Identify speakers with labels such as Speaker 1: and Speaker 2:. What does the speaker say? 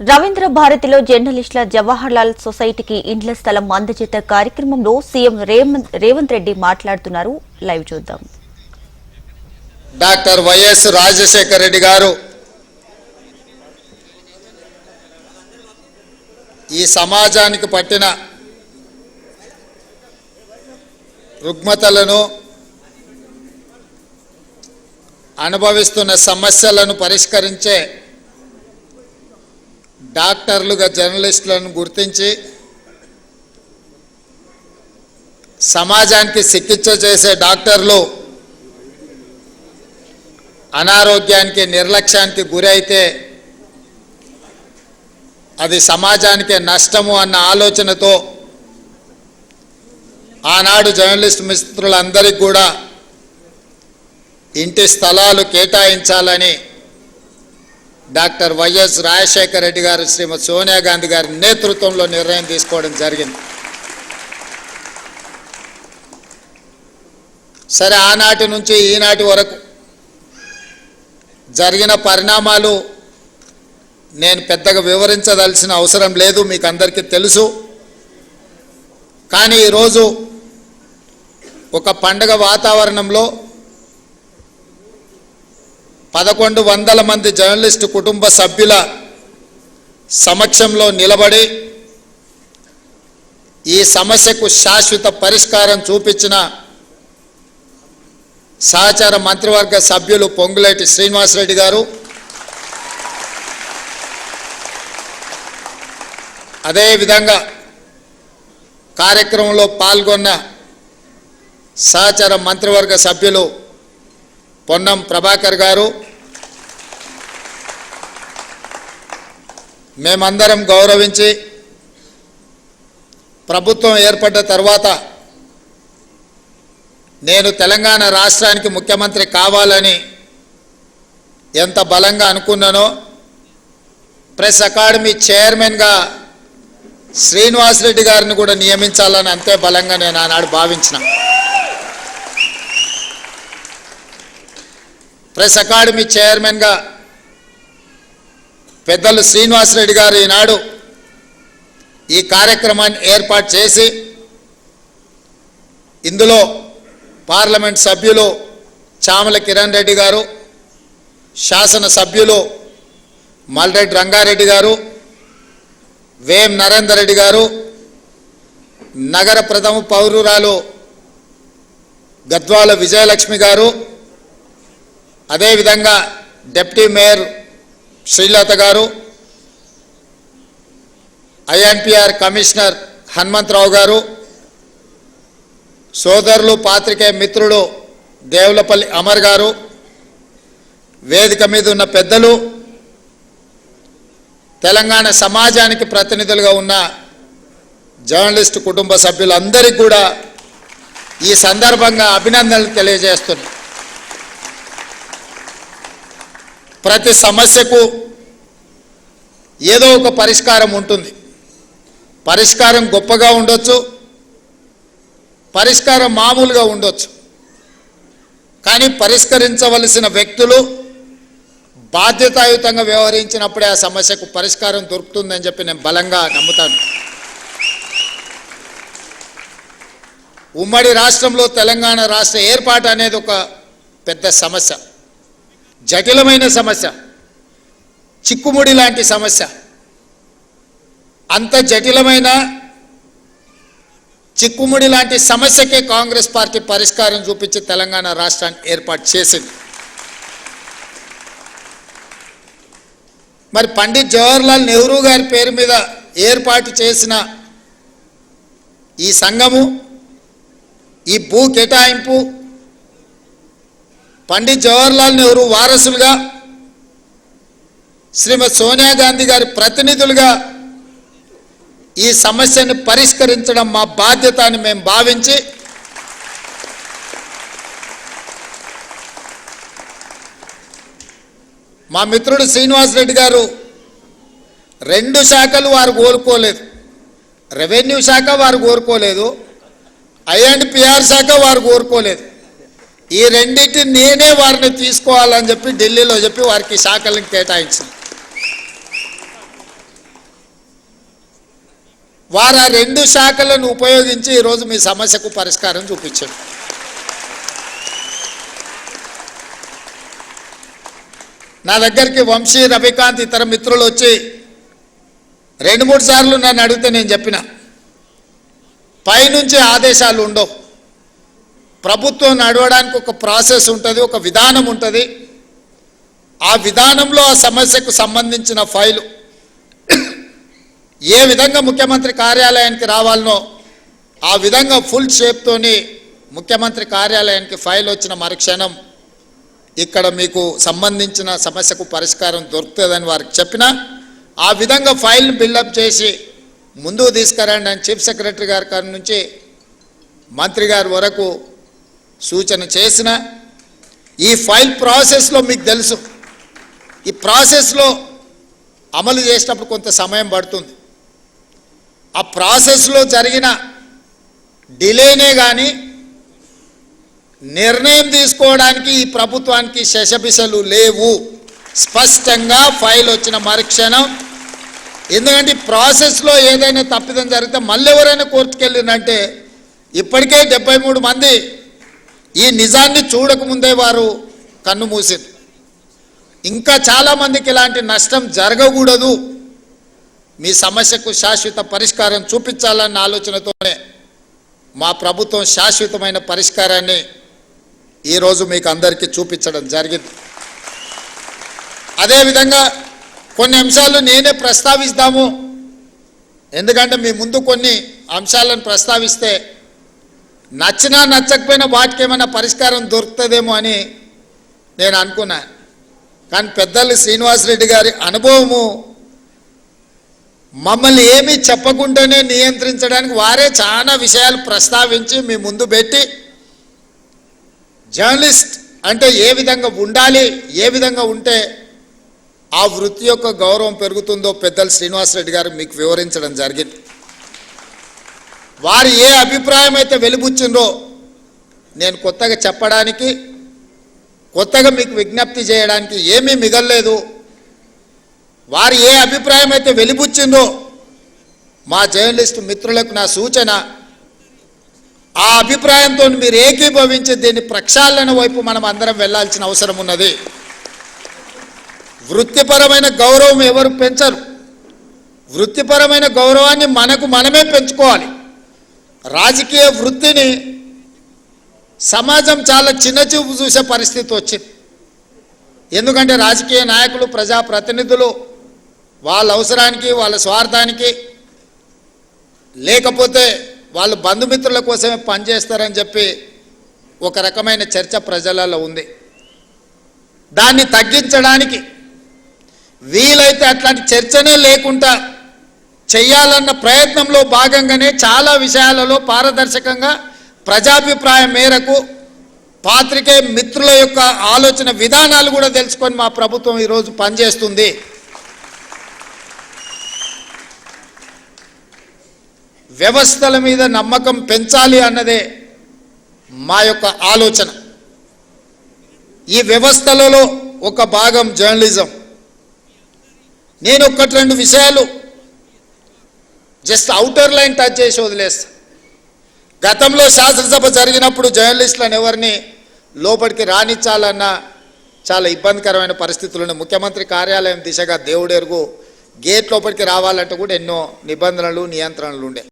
Speaker 1: రవీంద్ర భారతిలో జర్నలిస్టుల జవహర్లాల్ సొసైటీకి ఇండ్ల స్థలం అందజేత కార్యక్రమంలో సీఎం రేవంత్ రేవంత్ రెడ్డి మాట్లాడుతున్నారు. లైవ్ చూద్దాం.
Speaker 2: డాక్టర్ వైఎస్ రాజశేఖర రెడ్డి గారు ఈ సమాజానికి పట్టిన రుగ్మతలను అనుభవిస్తున్న సమస్యలను పరిష్కరించే డాక్టర్లుగా జర్నలిస్టులను గుర్తించి సమాజానికి చికిత్స చేసే డాక్టర్లు అనారోగ్యానికి నిర్లక్ష్యానికి గురైతే అది సమాజానికి నష్టము అన్న ఆలోచనతో ఆనాడు జర్నలిస్ట్ మిత్రులందరికీ కూడా ఇంటి స్థలాలు కేటాయించాలని డాక్టర్ వైఎస్ రాజశేఖర రెడ్డి గారు శ్రీమతి సోనియా గాంధీ గారి నేతృత్వంలో నిర్ణయం తీసుకోవడం జరిగింది. సరే ఆనాటి నుంచి ఈనాటి వరకు జరిగిన పరిణామాలు నేను పెద్దగా వివరించదలసిన అవసరం లేదు మీకు అందరికీ తెలుసు. కానీ ఈరోజు ఒక పండగ వాతావరణంలో పదకొండు వందల మంది జర్నలిస్టు కుటుంబ సభ్యుల సమక్షంలో నిలబడి ఈ సమస్యకు శాశ్వత పరిష్కారం చూపించిన సహచార మంత్రివర్గ సభ్యులు పొంగులేటి శ్రీనివాసరెడ్డి గారు. అదేవిధంగా కార్యక్రమంలో పాల్గొన్న సహచార మంత్రివర్గ సభ్యులు పొన్నం ప్రభాకర్ గారు మేమందరం గౌరవించి ప్రభుత్వం ఏర్పడ్డ తర్వాత నేను తెలంగాణ రాష్ట్రానికి ముఖ్యమంత్రి కావాలని ఎంత బలంగా అనుకున్నానో ప్రెస్ అకాడమీ చైర్మన్గా శ్రీనివాసరెడ్డి గారిని కూడా నియమించాలని అంతే బలంగా నేను ఆనాడు భావించిన. ప్రెస్ అకాడమీ చైర్మన్గా పెద్దలు శ్రీనివాసరెడ్డి గారు ఈనాడు ఈ కార్యక్రమాన్ని ఏర్పాటు చేసి ఇందులో పార్లమెంట్ సభ్యులు చామల కిరణ్ రెడ్డి గారు శాసన సభ్యులు మల్రెడ్డి రంగారెడ్డి గారు వేం నరేందర్ రెడ్డి గారు నగర ప్రథమ పౌరురాలు గద్వాల విజయలక్ష్మి గారు అదేవిధంగా డిప్యూటీ మేయర్ శ్రీలత గారు ఐఎన్పిఆర్ కమిషనర్ హనుమంతరావు గారు సోదరులు పాత్రికేయ మిత్రుడు దేవులపల్లి అమర్ గారు వేదిక మీద ఉన్న పెద్దలు తెలంగాణ సమాజానికి ప్రతినిధులుగా ఉన్న జర్నలిస్టు కుటుంబ సభ్యులందరికీ కూడా ఈ సందర్భంగా అభినందనలు తెలియజేస్తున్నాను. ప్రతి సమస్యకు ఏదో ఒక పరిష్కారం ఉంటుంది. పరిష్కారం గొప్పగా ఉండొచ్చు. పరిష్కారం మామూలుగా ఉండొచ్చు. కానీ పరిష్కరించవలసిన వ్యక్తులు బాధ్యతాయుతంగా వ్యవహరించినప్పుడే ఆ సమస్యకు పరిష్కారం దొరుకుతుందని చెప్పి నేను బలంగా నమ్ముతాను. ఉమ్మడి రాష్ట్రంలో తెలంగాణ రాష్ట్ర ఏర్పాటు అనేది ఒక పెద్ద సమస్య. జటిలమైన సమస్య. చిక్కుముడి లాంటి సమస్య. అంత జటిలమైన చిక్కుముడి లాంటి సమస్యకే కాంగ్రెస్ పార్టీ పరిష్కారం చూపించి తెలంగాణ రాష్ట్రాన్ని ఏర్పాటు చేసింది. మరి పండిత్ జవహర్లాల్ నెహ్రూ గారి పేరు మీద ఏర్పాటు చేసిన ఈ సంఘము ఈ భూ కేటాయింపు పండిత్ జవహర్లాల్ నెహ్రూ వారసులుగా శ్రీమతి సోనియా గాంధీ గారి ప్రతినిధులుగా ఈ సమస్యను పరిష్కరించడం మా బాధ్యత అని మేము భావించి మా మిత్రుడు శ్రీనివాసరెడ్డి గారు రెండు శాఖలు వారు కోరుకోలేదు రెవెన్యూ శాఖ వారు కోరుకోలేదు. ఐ అండ్ పిఆర్ శాఖ వారు కోరుకోలేదు. ఈ రెండింటిని నేనే వారిని తీసుకోవాలని చెప్పి ఢిల్లీలో చెప్పి వారికి శాఖలను కేటాయించింది. వారు ఆ రెండు శాఖలను ఉపయోగించి ఈరోజు మీ సమస్యకు పరిష్కారం చూపించాడు నా దగ్గరికి వంశీ రవికాంత్ ఇతర మిత్రులు వచ్చి రెండు మూడు సార్లు నన్ను అడిగితే నేను చెప్పిన. పైనుంచి ఆదేశాలు ఉండవు. ప్రభుత్వం నడవడానికి ఒక ప్రాసెస్ ఉంటుంది ఒక విధానం ఉంటుంది. ఆ విధానంలో ఆ సమస్యకు సంబంధించిన ఫైలు. ఏ విధంగా ముఖ్యమంత్రి కార్యాలయానికి రావాలనో ఆ విధంగా ఫుల్ షేప్తోని ముఖ్యమంత్రి కార్యాలయానికి ఫైల్ వచ్చిన మరుక్షణం ఇక్కడ మీకు సంబంధించిన సమస్యకు పరిష్కారం దొరుకుతుందని వారికి చెప్పిన ఆ విధంగా ఫైల్ని బిల్డప్ చేసి ముందుకు తీసుకురండి అని చీఫ్ సెక్రటరీ గారి నుంచి మంత్రి గారి వరకు సూచన చేసిన ఈ ఫైల్ ప్రాసెస్లో మీకు తెలుసు. ఈ ప్రాసెస్లో అమలు చేసేటప్పుడు కొంత సమయం పడుతుంది. ఆ ప్రాసెస్లో జరిగిన డిలేనే కానీ నిర్ణయం తీసుకోవడానికి ఈ ప్రభుత్వానికి శశబిసలు లేవు. స్పష్టంగా ఫైల్ వచ్చిన మరుక్షణం. ఎందుకంటే ఈ ప్రాసెస్లో ఏదైనా తప్పిదం జరిగితే మళ్ళీ ఎవరైనా కోర్టుకెళ్ళిందంటే ఇప్పటికే డెబ్బై మూడు మంది ఈ నిజాన్ని చూడకముందే వారు కన్ను మూసారు ఇంకా చాలామందికి ఇలాంటి నష్టం జరగకూడదు. మీ సమస్యకు శాశ్వత పరిష్కారం చూపించాలన్న ఆలోచనతోనే మా ప్రభుత్వం శాశ్వతమైన పరిష్కారాన్ని ఈరోజు మీకు అందరికీ చూపించడం జరిగింది. అదేవిధంగా కొన్ని అంశాలు నేనే ప్రస్తావిస్తాము. ఎందుకంటే మీ ముందు కొన్ని అంశాలను ప్రస్తావిస్తే నచ్చినా నచ్చకపోయినా వాటికి ఏమైనా పరిష్కారం దొరుకుతుందేమో అని నేను అనుకున్నా. కానీ పెద్దలు శ్రీనివాసరెడ్డి గారి అనుభవము మమ్మల్ని ఏమీ చెప్పకుండానే నియంత్రించడానికి వారే చాలా విషయాలు ప్రస్తావించి మీ ముందు పెట్టి జర్నలిస్ట్ అంటే ఏ విధంగా ఉండాలి ఏ విధంగా ఉంటే ఆ వృత్తి యొక్క గౌరవం పెరుగుతుందో పెద్దలు శ్రీనివాసరెడ్డి గారు మీకు వివరించడం జరిగింది. వారు ఏ అభిప్రాయం అయితే వెలిబుచ్చిందో నేను కొత్తగా చెప్పడానికి కొత్తగా మీకు విజ్ఞప్తి చేయడానికి ఏమీ మిగల్లేదు. వారు ఏ అభిప్రాయం అయితే వెలిబుచ్చిందో మా జర్నలిస్టు మిత్రులకు నా సూచన ఆ అభిప్రాయంతో మీరు ఏకీభవించి దీన్ని ప్రక్షాళన వైపు మనం అందరం వెళ్ళాల్సిన అవసరం ఉన్నది. వృత్తిపరమైన గౌరవం ఎవరు పెంచరు? వృత్తిపరమైన గౌరవాన్ని మనకు మనమే పెంచుకోవాలి. రాజకీయ వృత్తిని సమాజం చాలా చిన్న చూపు చూసే పరిస్థితి వచ్చింది. ఎందుకంటే రాజకీయ నాయకులు ప్రజాప్రతినిధులు వాళ్ళ అవసరానికి వాళ్ళ స్వార్థానికి లేకపోతే వాళ్ళు బంధుమిత్రుల కోసమే పనిచేస్తారని చెప్పి ఒక రకమైన చర్చ ప్రజలలో ఉంది. దాన్ని తగ్గించడానికి వీలైతే అట్లాంటి చర్చనే లేకుండా చేయాలన్న ప్రయత్నంలో భాగంగానే చాలా విషయాలలో పారదర్శకంగా ప్రజాభిప్రాయం మేరకు పాత్రికే మిత్రుల యొక్క ఆలోచన విధానాలు కూడా తెలుసుకొని మా ప్రభుత్వం ఈరోజు పనిచేస్తుంది. వ్యవస్థల మీద నమ్మకం పెంచాలి అన్నదే మా యొక్క ఆలోచన. ఈ వ్యవస్థలలో ఒక భాగం జర్నలిజం. నేను ఒకటి రెండు విషయాలు జస్ట్ అవుటర్ లైన్ టచ్ చేసి వదిలేస్తా. గతంలో శాసనసభ జరిగినప్పుడు జర్నలిస్టులను ఎవరిని లోపలికి రాణించాలన్న చాలా ఇబ్బందికరమైన పరిస్థితులను ముఖ్యమంత్రి కార్యాలయం దిశగా దేవుడెరుగు గేట్ లోపలికి రావాలంటే కూడా ఎన్నో నిబంధనలు నియంత్రణలు ఉండే.